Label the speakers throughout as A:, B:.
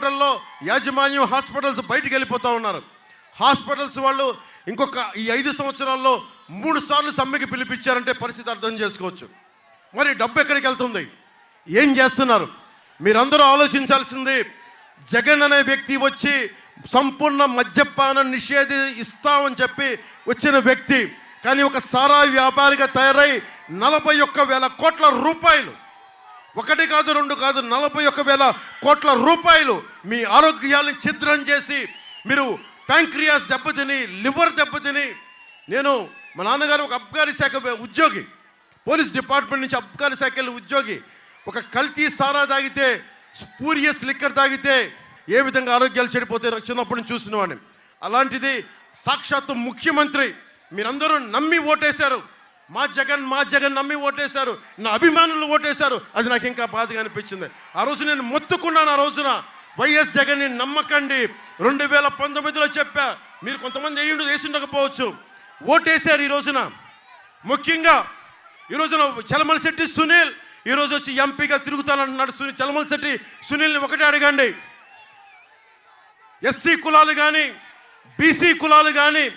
A: హాస్పిటల్లో యాజమాన్యం హాస్పిటల్స్ బయటికి వెళ్ళిపోతూ ఉన్నారు. హాస్పిటల్స్ వాళ్ళు ఇంకొక ఈ ఐదు సంవత్సరాల్లో మూడు సార్లు సమ్మెకి పిలిపించారంటే పరిస్థితి అర్థం చేసుకోవచ్చు. మరి డబ్బు ఎక్కడికి వెళ్తుంది? ఏం చేస్తున్నారు? మీరందరూ ఆలోచించాల్సింది జగన్ అనే వ్యక్తి వచ్చి సంపూర్ణ మద్యపాన నిషేధి ఇస్తామని చెప్పి వచ్చిన వ్యక్తి. కానీ ఒక సారా వ్యాపారిగా తయారై నలభై ఒక్క వేల కోట్ల రూపాయలు ఒకటి కాదు రెండు కాదు నలభై ఒక్క వేల కోట్ల రూపాయలు మీ ఆరోగ్యాన్ని ఛిద్రం చేసి మీరు ప్యాంక్రియాస్ దెబ్బతిని లివర్ దెబ్బతిని. నేను మా నాన్నగారు ఒక అబ్కారీ శాఖ ఉద్యోగి పోలీస్ డిపార్ట్మెంట్ నుంచి అబ్కారీ శాఖ వెళ్ళి ఉద్యోగి. ఒక కల్తీ సారా తాగితే స్పూరియస్ లిక్కర్ తాగితే ఏ విధంగా ఆరోగ్యాలు చెడిపోతే చిన్నప్పుడు చిన్నప్పటి నుంచి చూసిన వాడిని. అలాంటిది సాక్షాత్తు ముఖ్యమంత్రి మీరందరూ నమ్మి ఓటేశారు. మా జగన్ మా జగన్ నమ్మి ఓటేశారు. నా అభిమానులు ఓటేశారు. అది నాకు ఇంకా బాధగా అనిపించింది. ఆ రోజు నేను మొత్తుకున్నాను ఆ రోజున. వైఎస్ జగన్ని నమ్మకండి. రెండు వేల పంతొమ్మిదిలో చెప్పా మీరు కొంతమంది వేయండు వేసి ఉండకపోవచ్చు ఓటేశారు ఈ రోజున. ముఖ్యంగా ఈ రోజున చలమల శెట్టి సునీల్ ఈరోజు వచ్చి ఎంపీగా తిరుగుతానంటున్నాడు సునీల్ చలమల శెట్టి సునీల్ని ఒకటే అడగండి. ఎస్సీ కులాలు కానీ బీసీ కులాలు కానీ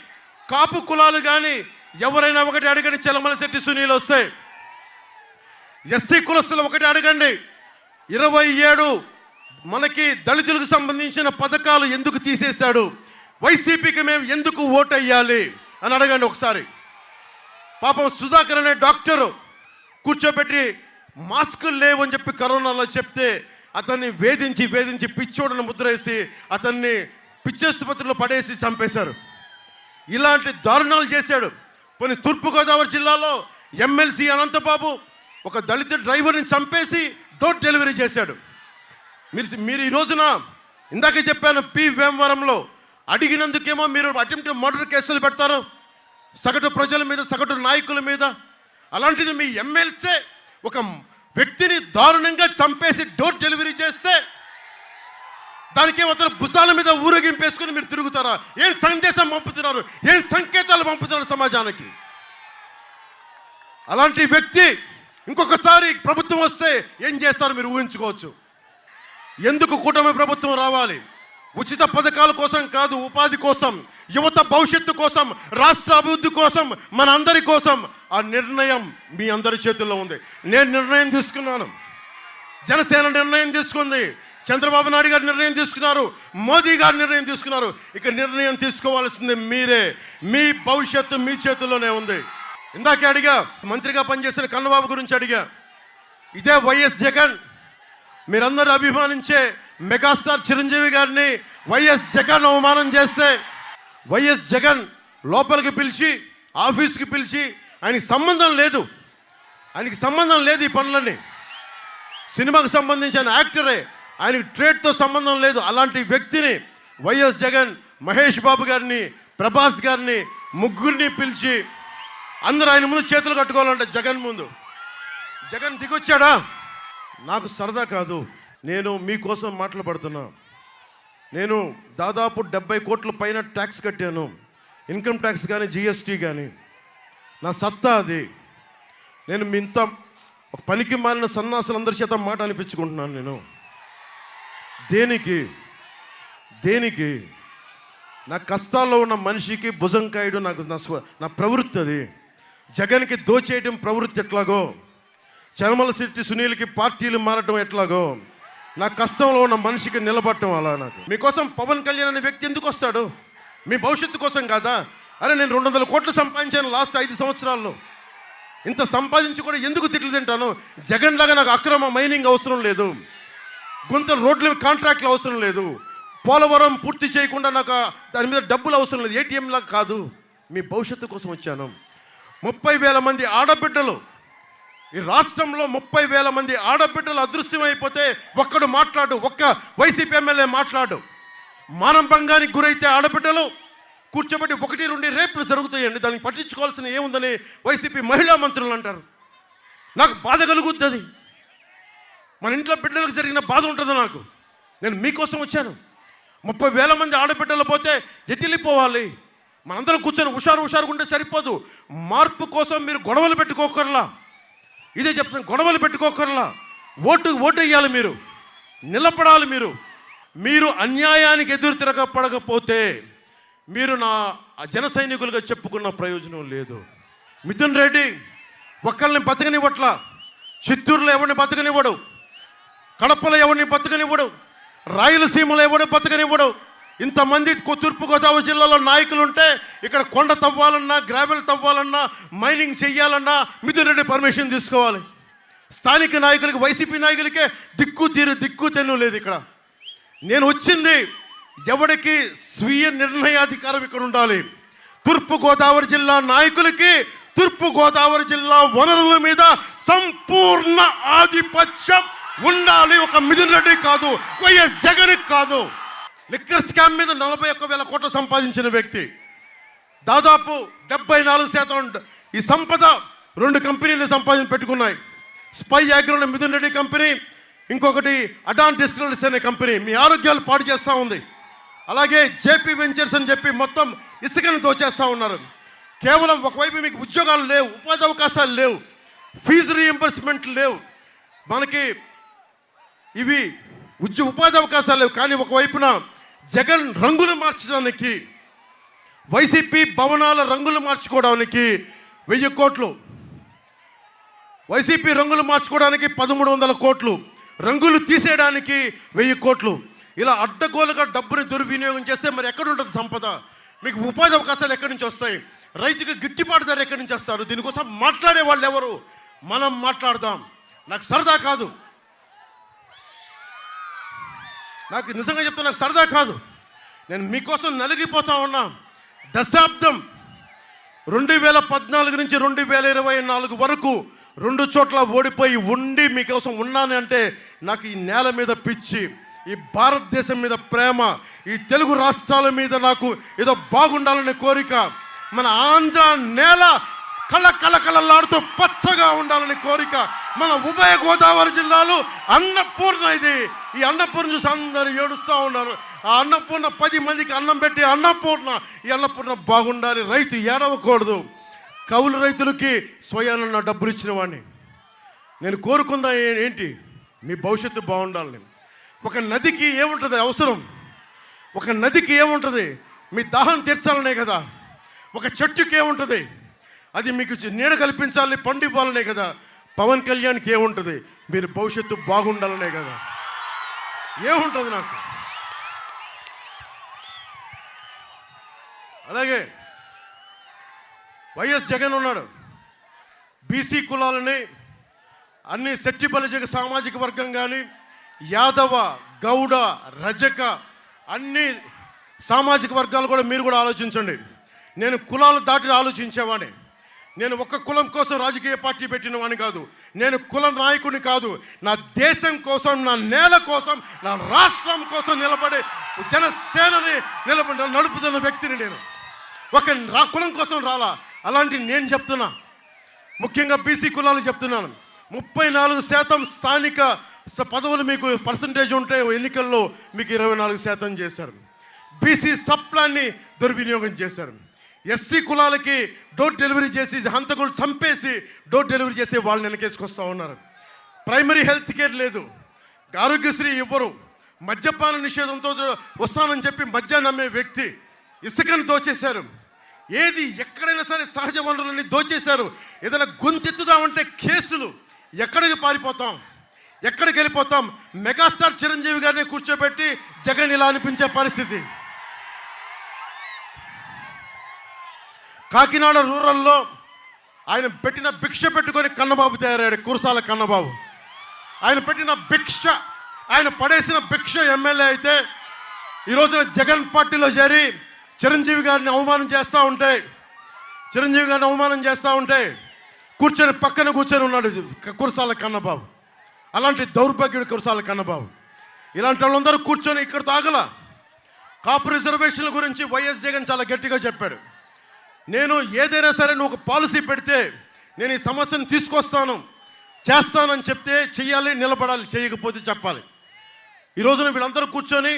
A: కాపు కులాలు కానీ ఎవరైనా ఒకటి అడగండి చలమల శెట్టి సునీల్ వస్తే. ఎస్సీ కులస్తులు ఒకటి అడగండి. ఇరవై ఏడు మనకి దళితులకు సంబంధించిన పథకాలు ఎందుకు తీసేశాడు? వైసీపీకి మేము ఎందుకు ఓటు అయ్యాలి అని అడగండి ఒకసారి. పాపం సుధాకర్ అనే డాక్టరు కూర్చోబెట్టి మాస్కులు లేవని చెప్పి కరోనాలో చెప్తే అతన్ని వేధించి వేధించి పిచ్చోడను ముద్రేసి అతన్ని పిచ్చాసుపత్రిలో పడేసి చంపేశారు. ఇలాంటి దారుణాలు చేశాడు. కొన్ని తూర్పుగోదావరి జిల్లాలో ఎమ్మెల్సీ అనంతబాబు ఒక దళిత డ్రైవర్ని చంపేసి డోర్ డెలివరీ చేశాడు. మీరు మీరు ఈ రోజున ఇందాకే చెప్పాను పి వేమవరంలో అడిగినందుకేమో మీరు అటెంప్ట్ మర్డర్ కేసులు పెడతారు. సగటు ప్రజల మీద సగటు నాయకుల మీద. అలాంటిది మీ ఎమ్మెల్సే ఒక వ్యక్తిని దారుణంగా చంపేసి డోర్ డెలివరీ చేస్తే దానికి అతను భుజాల మీద ఊరేగింపేసుకుని మీరు తిరుగుతారా? ఏం సందేశం పంపుతున్నారు? ఏం సంకేతాలు పంపుతున్నారు సమాజానికి? అలాంటి వ్యక్తి ఇంకొకసారి ప్రభుత్వం వస్తే ఏం చేస్తారో మీరు ఊహించుకోవచ్చు. ఎందుకు కూటమి ప్రభుత్వం రావాలి? ఉచిత పథకాల కోసం కాదు ఉపాధి కోసం యువత భవిష్యత్తు కోసం రాష్ట్ర అభివృద్ధి కోసం మన అందరి కోసం. ఆ నిర్ణయం మీ అందరి చేతుల్లో ఉంది. నేను నిర్ణయం తీసుకున్నాను. జనసేన నిర్ణయం తీసుకుంది. చంద్రబాబు నాయుడు గారు నిర్ణయం తీసుకున్నారు మోదీ గారు నిర్ణయం తీసుకున్నారు. ఇక నిర్ణయం తీసుకోవాల్సింది మీరే. మీ భవిష్యత్తు మీ చేతుల్లోనే ఉంది. ఇందాకే అడిగా మంత్రిగా పనిచేసిన కన్నబాబు గురించి అడిగా. ఇదే వైఎస్ జగన్. మీరందరూ అభిమానించే మెగాస్టార్ చిరంజీవి గారిని వైఎస్ జగన్ అవమానం చేస్తే వైఎస్ జగన్ లోపలికి పిలిచి ఆఫీస్కి పిలిచి ఆయనకి సంబంధం లేదు. ఆయనకి సంబంధం లేదు ఈ పనులన్నీ. సినిమాకు సంబంధించిన యాక్టరే ఆయనకి ట్రేడ్తో సంబంధం లేదు. అలాంటి వ్యక్తిని వైఎస్ జగన్ మహేష్ బాబు గారిని ప్రభాస్ గారిని ముగ్గురిని పిలిచి అందరూ ఆయన ముందు చేతులు కట్టుకోవాలంటే జగన్ ముందు. జగన్ దిగొచ్చాడా? నాకు సరదా కాదు. నేను మీకోసం మాటలు పడుతున్నా నేను దాదాపు డెబ్బై కోట్ల పైన ట్యాక్స్ కట్టాను. ఇన్కమ్ ట్యాక్స్ కానీ జిఎస్టీ కానీ నా సత్తా అది. నేను మీ ఇంత ఒక పనికి మాలిన సన్నాసులందరి చేత మాట అనిపించుకుంటున్నాను నేను. దేనికి? దేనికి? నా కష్టాల్లో ఉన్న మనిషికి భుజం కాయడం నాకు నా స్వ నా ప్రవృత్తి అది. జగన్కి దోచేయడం ప్రవృత్తి ఎట్లాగో? చర్మల శెట్టి సునీల్కి పార్టీలు మారటం ఎట్లాగో? నా కష్టంలో ఉన్న మనిషికి నిలబడటం అలా నాకు. మీకోసం పవన్ కళ్యాణ్ అనే వ్యక్తి ఎందుకు వస్తాడు? మీ భవిష్యత్తు కోసం కాదా? అరే నేను రెండు వందల కోట్లు సంపాదించాను లాస్ట్ ఐదు సంవత్సరాల్లో. ఇంత సంపాదించి కూడా ఎందుకు తిట్లు తింటాను? జగన్ లాగా నాకు అక్రమ మైనింగ్ అవసరం లేదు. గుంతలు రోడ్లు కాంట్రాక్ట్లు అవసరం లేదు. పోలవరం పూర్తి చేయకుండా నాకు దాని మీద డబ్బులు అవసరం లేదు. ఏటీఎం లాగా కాదు. మీ భవిష్యత్తు కోసం వచ్చాను. ముప్పై వేల మంది ఆడబిడ్డలు. ఈ రాష్ట్రంలో ముప్పై వేల మంది ఆడబిడ్డలు అదృశ్యమైపోతే ఒక్కడు మాట్లాడు ఒక్క వైసీపీ ఎమ్మెల్యే మాట్లాడు. మానభంగానికి గురైతే ఆడబిడ్డలు కూర్చోబెట్టి ఒకటి రెండు రేపులు జరుగుతాయండి. దానికి పట్టించుకోవాల్సిన ఏముందని వైసీపీ మహిళా మంత్రులు అంటారు. నాకు బాధ కలుగుతుంది అది. మన ఇంట్లో బిడ్డలకు జరిగిన బాధ ఉంటుంది నాకు? నేను మీకోసం వచ్చాను. ముప్పై వేల మంది ఆడబిడ్డలు పోతే ఎట్టిల్లిపోవాలి మనందరం కూర్చొని హుషారు హుషారుగా ఉంటే సరిపోదు. మార్పు కోసం మీరు గొడవలు పెట్టుకోకర్లా. ఇదే చెప్తాను గొడవలు పెట్టుకోకర్లా. ఓటు ఓటు వేయాలి మీరు. నిలబడాలి మీరు. మీరు అన్యాయానికి ఎదురు తిరగపడకపోతే మీరు నా జన సైనికులుగా చెప్పుకున్న ప్రయోజనం లేదు. మిథున్ రెడ్డి ఒకళ్ళని బతకనివ్వట్లా. చిత్తూరులో ఎవరిని బతకనివ్వడు? కడపలో ఎవరిని బతకనివ్వడు? రాయలసీమలో ఎవడు బతకనివ్వడు? ఇంతమంది తూర్పుగోదావరి జిల్లాలో నాయకులు ఉంటే ఇక్కడ కొండ తవ్వాలన్నా గ్రావెల్ తవ్వాలన్నా మైనింగ్ చేయాలన్నా మిథున్ పర్మిషన్ తీసుకోవాలి. స్థానిక నాయకులకి వైసీపీ నాయకులకే దిక్కు తీరు దిక్కు తెన్ను లేదు ఇక్కడ. నేను వచ్చింది ఎవడికి స్వీయ నిర్ణయాధికారం ఇక్కడ ఉండాలి? తూర్పుగోదావరి జిల్లా నాయకులకి తూర్పుగోదావరి జిల్లా వనరుల మీద సంపూర్ణ ఆధిపత్యం ఉండాలి ఒక మిథున్ రెడ్డి కాదు వైఎస్ జగన్ కాదు. లిక్కర్ స్కామ్ మీద నలభై ఒక్క వేల కోట్లు సంపాదించిన వ్యక్తి. దాదాపు డెబ్బై నాలుగు శాతం ఈ సంపద రెండు కంపెనీలు సంపాదించి పెట్టుకున్నాయి. Spy Agro Mithun Reddy company ఇంకొకటి అడాన్ డిస్టిలరీస్ అనే కంపెనీ. మీ ఆరోగ్యాలు పాడు చేస్తూ ఉంది. అలాగే జేపీ వెంచర్స్ అని చెప్పి మొత్తం ఇసుకను దోచేస్తూ ఉన్నారు. కేవలం ఒకవైపు మీకు ఉద్యోగాలు లేవు ఉపాధి అవకాశాలు లేవు ఫీజు రీఎంబర్స్మెంట్ లేవు. మనకి ఇవి ఉద్యోగ ఉపాధి అవకాశాలు లేవు. కానీ ఒకవైపున జగన్ రంగులు మార్చడానికి వైసీపీ భవనాల రంగులు మార్చుకోవడానికి వెయ్యి కోట్లు వైసీపీ రంగులు మార్చుకోవడానికి పదమూడు వందల కోట్లు రంగులు తీసేయడానికి వెయ్యి కోట్లు. ఇలా అడ్డగోలుగా డబ్బుని దుర్వినియోగం చేస్తే మరి ఎక్కడ ఉంటుంది సంపద? మీకు ఉపాధి అవకాశాలు ఎక్కడి నుంచి వస్తాయి? రైతుకి గిట్టుబాటు ధర ఎక్కడి నుంచి వస్తారు? దీనికోసం మాట్లాడే వాళ్ళు ఎవరు? మనం మాట్లాడదాం. నాకు సరదా కాదు. నాకు నిజంగా చెప్తే నాకు సరదా కాదు. నేను మీకోసం నలిగిపోతా ఉన్నా. దశాబ్దం రెండు వేల పద్నాలుగు నుంచి రెండు వేల ఇరవై నాలుగు వరకు రెండు చోట్ల ఓడిపోయి ఉండి మీకోసం ఉన్నాను అంటే నాకు ఈ నేల మీద పిచ్చి ఈ భారతదేశం మీద ప్రేమ ఈ తెలుగు రాష్ట్రాల మీద నాకు ఏదో బాగుండాలనే కోరిక. మన ఆంధ్ర నేల కళ కళ కళలాడుతూ పచ్చగా ఉండాలని కోరిక మన ఉభయ గోదావరి జిల్లాలో అన్నపూర్ణ ఇది. ఈ అన్నపూర్ణ చూసి అందరూ ఏడుస్తూ ఉన్నారు. ఆ అన్నపూర్ణ పది మందికి అన్నం పెట్టి అన్నపూర్ణ ఈ అన్నపూర్ణ బాగుండాలి. రైతు ఏడవకూడదు. కౌలు రైతులకి స్వయాన డబ్బులు ఇచ్చిన వాడిని. నేను కోరుకుందా ఏంటి? మీ భవిష్యత్తు బాగుండాలని ఒక నదికి ఏముంటుంది? అవసరం. ఒక నదికి ఏముంటుంది? మీ దాహం తీర్చాలనే కదా. ఒక చెట్టుకి ఏముంటుంది? అది మీకు నీడ కల్పించాలని పండు ఇవ్వాలనే కదా. పవన్ కళ్యాణ్కి ఏముంటుంది? మీరు భవిష్యత్తు బాగుండాలనే కదా. ఏముంటుంది నాకు? అలాగే వైఎస్ జగన్ ఉన్నాడు. బీసీ కులాలని అన్ని శెట్టి సామాజిక వర్గం కానీ యాదవ గౌడ రజక అన్ని సామాజిక వర్గాలు కూడా మీరు కూడా ఆలోచించండి. నేను కులాలు దాటి ఆలోచించేవాడిని. నేను ఒక కులం కోసం రాజకీయ పార్టీ పెట్టిన వాడిని కాదు. నేను కుల నాయకుడిని కాదు. నా దేశం కోసం నా నేల కోసం నా రాష్ట్రం కోసం నిలబడే జనసేనని నిలబడి నడుపుతున్న వ్యక్తిని నేను. ఒక రా కులం కోసం రాలా. అలాంటి నేను చెప్తున్నా. ముఖ్యంగా బీసీ కులాలు చెప్తున్నాను. ముప్పై నాలుగు శాతం స్థానిక పదవులు మీకు పర్సంటేజ్ ఉంటే ఎన్నికల్లో మీకు ఇరవై నాలుగు శాతం చేశారు. బీసీ సప్లాన్ని దుర్వినియోగం చేశారు. ఎస్సీ కులాలకి డోర్ డెలివరీ చేసి హంతకులు చంపేసి డోర్ డెలివరీ చేసి వాళ్ళని వెనకేసుకొస్తూ ఉన్నారు. ప్రైమరీ హెల్త్ కేర్ లేదు. ఆరోగ్యశ్రీ ఇవ్వరు. మద్యపాన నిషేధంతో వస్తానని చెప్పి మద్యాన్ని అమ్మే వ్యక్తి ఇసుకను దోచేశారు. ఏది ఎక్కడైనా సరే సహజ వనరులని దోచేశారు. ఏదైనా గొంతెత్తుదామంటే కేసులు. ఎక్కడికి పారిపోతాం? ఎక్కడికి వెళ్ళిపోతాం? మెగాస్టార్ చిరంజీవి గారిని కూర్చోబెట్టి జగన్ ఇలా అనిపించే పరిస్థితి. కాకినాడ రూరల్లో ఆయన పెట్టిన భిక్ష పెట్టుకొని కన్నబాబు తయారయ్యాడు కురసాల కన్నబాబు. ఆయన పెట్టిన భిక్ష ఆయన పడేసిన భిక్ష ఎమ్మెల్యే అయితే ఈ రోజున జగన్ పార్టీలో చేరి చిరంజీవి గారిని అవమానం చేస్తూ ఉంటే చిరంజీవి గారిని అవమానం చేస్తూ ఉంటే కూర్చొని పక్కన కూర్చొని ఉన్నాడు కురసాల కన్నబాబు. అలాంటి దౌర్భాగ్యుడు కురసాల కన్నబాబు. ఇలాంటి వాళ్ళందరూ కూర్చొని ఇక్కడ తాగల. కాపు రిజర్వేషన్ల గురించి వైఎస్ జగన్ చాలా గట్టిగా చెప్పాడు. నేను ఏదైనా సరే నువ్వు ఒక పాలసీ పెడితే నేను ఈ సమస్యను తీసుకొస్తాను చేస్తానని చెప్తే చెయ్యాలి నిలబడాలి చేయకపోతే చెప్పాలి. ఈ రోజున వీళ్ళందరూ కూర్చొని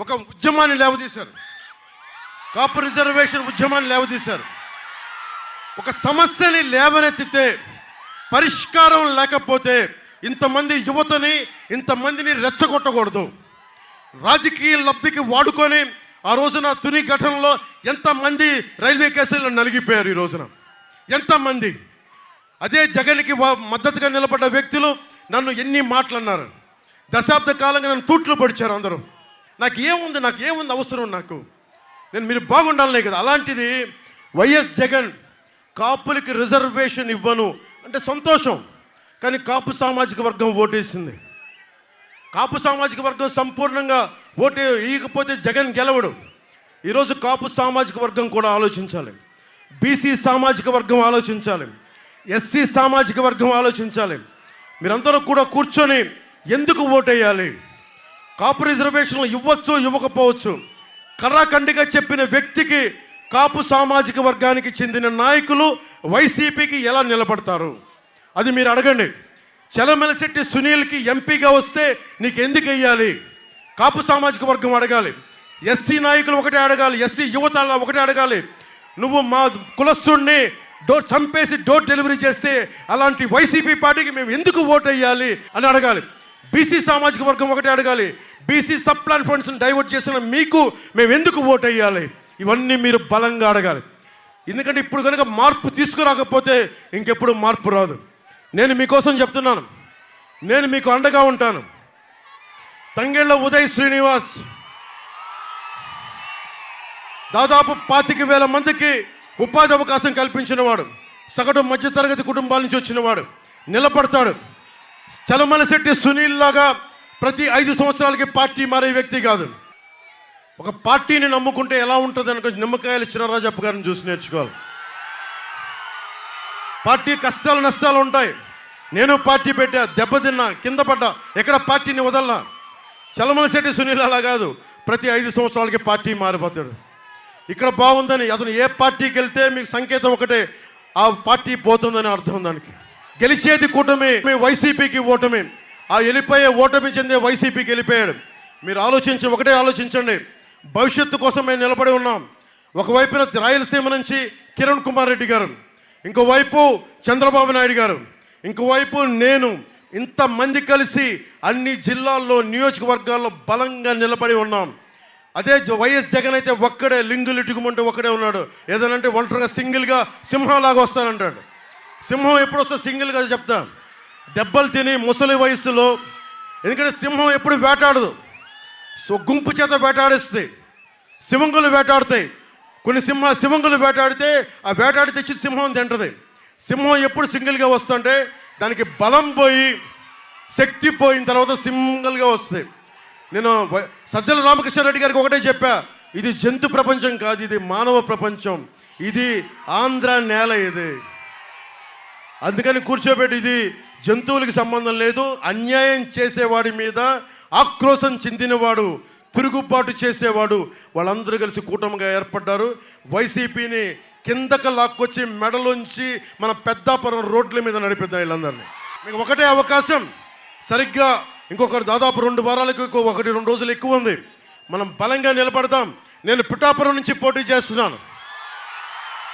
A: ఒక ఉద్యమాన్ని లేవదీశారు. కాపు రిజర్వేషన్ ఉద్యమాన్ని లేవదీశారు. ఒక సమస్యని లేవనెత్తితే పరిష్కారం లేకపోతే ఇంతమంది యువతని ఇంతమందిని రెచ్చగొట్టకూడదు. రాజకీయ లబ్ధికి వాడుకొని ఆ రోజున తుని ఘటనలో ఎంతమంది రైల్వే కేసుల్లో నలిగిపోయారు ఈ రోజున? ఎంతమంది? అదే జగన్కి మద్దతుగా నిలబడ్డ వ్యక్తులు నన్ను ఎన్ని మాటలు అన్నారు దశాబ్ద కాలంగా నన్ను తూట్లు పడిచారు అందరూ. నాకు ఏముంది నాకు ఏముంది అవసరం నాకు? నేను మీరు బాగుండాలనే కదా. అలాంటిది వైఎస్ జగన్ కాపులకి రిజర్వేషన్ ఇవ్వను. అంటే సంతోషం. కానీ కాపు సామాజిక వర్గం ఓటేసింది. కాపు సామాజిక వర్గం సంపూర్ణంగా ఓటు వేయకపోతే జగన్ గెలవడు. ఈరోజు కాపు సామాజిక వర్గం కూడా ఆలోచించాలి. బీసీ సామాజిక వర్గం ఆలోచించాలి. ఎస్సీ సామాజిక వర్గం ఆలోచించాలి. మీరందరూ కూడా కూర్చొని ఎందుకు ఓటేయాలి? కాపు రిజర్వేషన్లు ఇవ్వచ్చు ఇవ్వకపోవచ్చు. కర్రాఖండిగా చెప్పిన వ్యక్తికి కాపు సామాజిక వర్గానికి చెందిన నాయకులు వైసీపీకి ఎలా నిలబడతారు? అది మీరు అడగండి. చలమలశెట్టి సునీల్కి ఎంపీగా వస్తే నీకు ఎందుకు వెయ్యాలి? కాపు సామాజిక వర్గం అడగాలి. ఎస్సీ నాయకులు ఒకటే అడగాలి ఎస్సీ యువత ఒకటే అడగాలి. నువ్వు మా కులస్తుడిని డోర్ చంపేసి డోర్ డెలివరీ చేస్తే అలాంటి వైసీపీ పార్టీకి మేము ఎందుకు ఓటు వేయాలి అని అడగాలి. బీసీ సామాజిక వర్గం ఒకటే అడగాలి. బీసీ సబ్ ప్లాన్ ఫండ్స్ని డైవర్ట్ చేసిన మీకు మేము ఎందుకు ఓటు వేయాలి ఇవన్నీ మీరు బలంగా అడగాలి. ఎందుకంటే ఇప్పుడు కనుక మార్పు తీసుకురాకపోతే ఇంకెప్పుడు మార్పు రాదు. నేను మీకోసం చెప్తున్నాను. నేను మీకు అండగా ఉంటాను. తంగెళ్ళ ఉదయ్ శ్రీనివాస్ దాదాపు పాతిక వేల మందికి ఉపాధి అవకాశం కల్పించినవాడు సగటు మధ్యతరగతి కుటుంబాల నుంచి వచ్చినవాడు నిలబడతాడు. చలమలశెట్టి సునీల్ లాగా ప్రతి ఐదు సంవత్సరాలకి పార్టీ మారే వ్యక్తి కాదు. ఒక పార్టీని నమ్ముకుంటే ఎలా ఉంటుంది అనుకో నిమ్మకాయలు చిన్నరాజప్ప గారిని చూసి నేర్చుకోవాలి. పార్టీ కష్టాలు నష్టాలు ఉంటాయి. నేను పార్టీ పెట్టా దెబ్బతిన్నా కింద పడ్డా ఎక్కడ పార్టీని వదలనా? చలమలశెట్టి సునీల్ అలా కాదు. ప్రతి ఐదు సంవత్సరాలకి పార్టీ మారిపోతాడు. ఇక్కడ బాగుందని అతను ఏ పార్టీకి వెళ్తే మీకు సంకేతం ఒకటే ఆ పార్టీ పోతుందని అర్థం దానికి. గెలిచేది కూటమి మీ వైసీపీకి ఓటమి. ఆ వెళ్ళిపోయే ఓటమి చెందే వైసీపీకి వెళ్ళిపోయాడు. మీరు ఆలోచించి ఒకటే ఆలోచించండి. భవిష్యత్తు కోసం మేము నిలబడి ఉన్నాం. ఒకవైపున రాయలసీమ నుంచి కిరణ్ కుమార్ రెడ్డి గారు. ఇంకోవైపు చంద్రబాబు నాయుడు గారు ఇంకోవైపు నేను ఇంతమంది కలిసి అన్ని జిల్లాల్లో నియోజకవర్గాల్లో బలంగా నిలబడి ఉన్నాం. అదే జ- వైఎస్ జగన్ అయితే ఒక్కడే లింగులు ఇటుకుమంటే ఒక్కడే ఉన్నాడు. ఏదనంటే ఒంటరిగా సింగిల్గా సింహంలాగా వస్తానంటాడు. సింహం ఎప్పుడు వస్తా సింగిల్గా చెప్తా. దెబ్బలు తిని ముసలి వయసులో ఎందుకంటే సింహం ఎప్పుడు వేటాడదు. సో గుంపు చేత వేటాడేస్తాయి సింహంగులు వేటాడతాయి. కొన్ని సింహ సింహంగులు వేటాడితే ఆ వేటాడి తెచ్చి సింహం తింటది సింహం ఎప్పుడు సింగిల్గా వస్తుంటే దానికి బలం పోయి శక్తి పోయిన తర్వాత సింగిల్గా వస్తుంది. నేను వ- సజ్జల రామకృష్ణారెడ్డి గారికి ఒకటే చెప్పా ఇది జంతు ప్రపంచం కాదు ఇది మానవ ప్రపంచం. ఇది ఆంధ్ర నేల ఇది. అందుకని కూర్చోబెట్టి ఇది జంతువులకి సంబంధం లేదు అన్యాయం చేసేవాడి మీద ఆక్రోశం చెందినవాడు తిరుగుబాటు చేసేవాడు. వాళ్ళందరూ కలిసి కూటమిగా ఏర్పడ్డారు. వైసీపీని కిందకు లాక్కొచ్చి మెడలోంచి మన పెద్దాపురం రోడ్ల మీద నడిపిద్దాం వీళ్ళందరినీ. మీకు ఒకటే అవకాశం. సరిగ్గా ఇంకొకరు దాదాపు రెండు వారాలకు ఎక్కువ ఒకటి రెండు రోజులు ఎక్కువ ఉంది. మనం బలంగా నిలబడతాం నేను పిఠాపురం నుంచి పోటీ చేస్తున్నాను.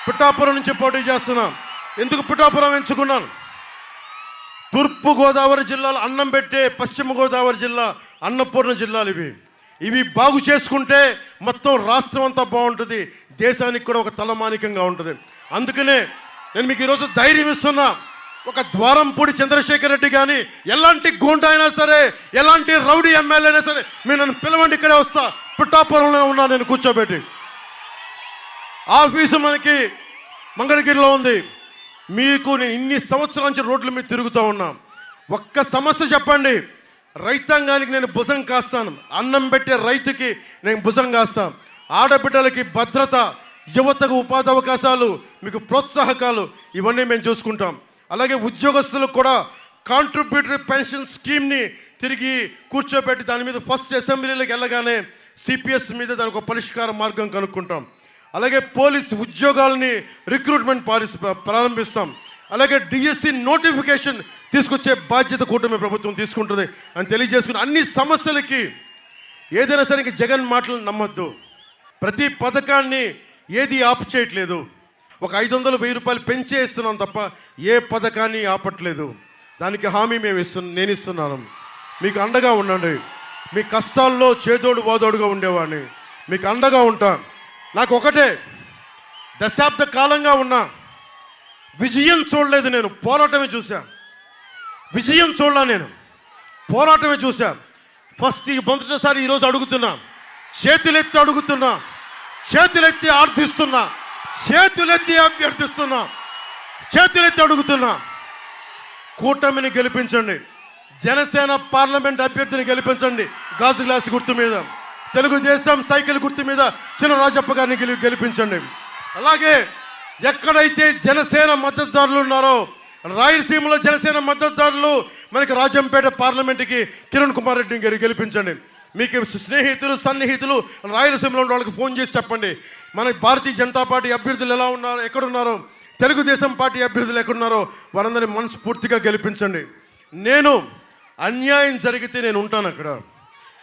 A: పిఠాపురం నుంచి పోటీ చేస్తున్నాను. ఎందుకు పిఠాపురం ఎంచుకున్నాను? తూర్పు గోదావరి జిల్లాలో అన్నం పెట్టే పశ్చిమ గోదావరి జిల్లా అన్నపూర్ణ జిల్లాలు ఇవి. ఇవి బాగు చేసుకుంటే మొత్తం రాష్ట్రం అంతా బాగుంటుంది. దేశానికి కూడా ఒక తలమానికంగా ఉంటుంది. అందుకనే నేను మీకు ఈరోజు ధైర్యం ఇస్తున్నా. ఒక ద్వారంపూడి చంద్రశేఖర్ రెడ్డి కానీ ఎలాంటి గూండా అయినా సరే ఎలాంటి రౌడీ ఎమ్మెల్యే అయినా సరే మీరు నన్ను పిలవండి ఇక్కడే వస్తా. పుట్టాపురంలో ఉన్నా నేను కూర్చోబెట్టి. ఆఫీసు మనకి మంగళగిరిలో ఉంది. మీకు నేను ఇన్ని సంవత్సరాల నుంచి రోడ్ల మీద తిరుగుతూ ఉన్నా. ఒక్క సమస్య చెప్పండి. రైతాంగానికి నేను భుజం కాస్తాను. అన్నం పెట్టే రైతుకి నేను భుజం కాస్తాను. ఆడబిడ్డలకి భద్రత యువతకు ఉపాధి అవకాశాలు మీకు ప్రోత్సాహకాలు ఇవన్నీ మేము చూసుకుంటాం. అలాగే ఉద్యోగస్తులకు కూడా కాంట్రిబ్యూటరీ పెన్షన్ స్కీమ్ని తిరిగి కూర్చోబెట్టి దాని మీద ఫస్ట్ అసెంబ్లీలోకి వెళ్ళగానే సిపిఎస్ మీద దానికి ఒక పరిష్కార మార్గం కనుక్కుంటాం. అలాగే పోలీస్ ఉద్యోగాలని రిక్రూట్మెంట్ పారిస్ ప్రారంభిస్తాం. అలాగే డిఎస్సి నోటిఫికేషన్ తీసుకొచ్చే బాధ్యత కూటమి ప్రభుత్వం తీసుకుంటుంది అని తెలియజేసుకుని అన్ని సమస్యలకి ఏదైనా సరే జగన్ మాటలు నమ్మొద్దు. ప్రతి పథకాన్ని ఏది ఆపు చేయట్లేదు. ఒక ఐదు వందలు వెయ్యి రూపాయలు పెంచే ఇస్తున్నాం తప్ప ఏ పథకాన్ని ఆపట్లేదు. దానికి హామీ మేము ఇస్తున్నాం నేను ఇస్తున్నాను. మీకు అండగా ఉండండి. మీ కష్టాల్లో చేదోడు వాదోడుగా ఉండేవాడిని. మీకు అండగా ఉంటాను నాకు ఒకటే దశాబ్ద కాలంగా ఉన్నా విజయం చూడలేదు నేను పోరాటమే చూశా. విజయం చూడలా నేను. పోరాటమే చూశా. ఫస్ట్ ఈ మొదటిసారి ఈరోజు అడుగుతున్నా. చేతులెత్తి అడుగుతున్నా. చేతులెత్తి ఆర్థిస్తున్నా చేతులెత్తి అభ్యర్థిస్తున్నా. చేతులెత్తి అడుగుతున్నా. కూటమిని గెలిపించండి. జనసేన పార్లమెంట్ అభ్యర్థిని గెలిపించండి. గాజు గ్లాస్ గుర్తు మీద. తెలుగుదేశం సైకిల్ గుర్తు మీద చిన్న రాజప్ప గారిని గెలి గెలిపించండి. అలాగే ఎక్కడైతే జనసేన మద్దతుదారులు ఉన్నారో రాయలసీమలో జనసేన మద్దతుదారులు మనకి రాజంపేట పార్లమెంట్కి కిరణ్ కుమార్ రెడ్డి గారి గెలిపించండి. మీకు స్నేహితులు సన్నిహితులు రాయలసీమలో ఉన్న వాళ్ళకి ఫోన్ చేసి చెప్పండి. మన భారతీయ జనతా పార్టీ అభ్యర్థులు ఎలా ఉన్నారు ఎక్కడున్నారో తెలుగుదేశం పార్టీ అభ్యర్థులు ఎక్కడున్నారో వారందరినీ మనస్ఫూర్తిగా గెలిపించండి. నేను అన్యాయం జరిగితే నేను ఉంటాను అక్కడ.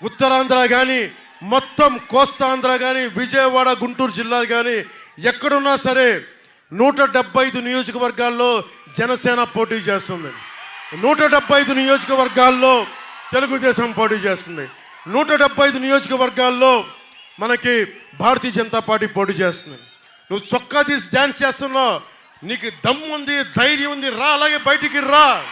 A: ఉత్తరాంధ్ర కానీ మొత్తం కోస్తాంధ్ర కానీ విజయవాడ గుంటూరు జిల్లాలు కానీ ఎక్కడున్నా సరే నూట డెబ్బై ఐదు నియోజకవర్గాల్లో జనసేన పోటీ చేస్తుంది. నూట డెబ్బై ఐదు నియోజకవర్గాల్లో తెలుగుదేశం పోటీ చేస్తుంది. నూట డెబ్బై ఐదు నియోజకవర్గాల్లో మనకి భారతీయ జనతా పార్టీ పోటీ చేస్తుంది. నువ్వు చొక్కా తీసి డ్యాన్స్ చేస్తున్నావు. నీకు దమ్ము ఉంది ధైర్యం ఉంది రా అలాగే బయటికి రా.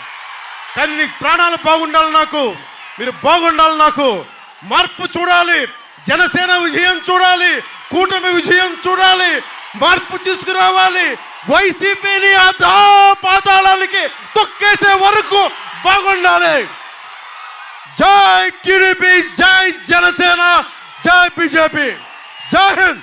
A: కానీ నీకు ప్రాణాలు బాగుండాలి నాకు. మీరు బాగుండాలి నాకు. మార్పు చూడాలి. జనసేన విజయం చూడాలి. కూటమి విజయం చూడాలి. మార్పు తీసుకురావాలి వైసీపీని అధా పాతాళానికి తొక్కేసే వరకు బాగుండాలి జై టీడీపీ జై జనసేన జై బీజేపీ జై హింద్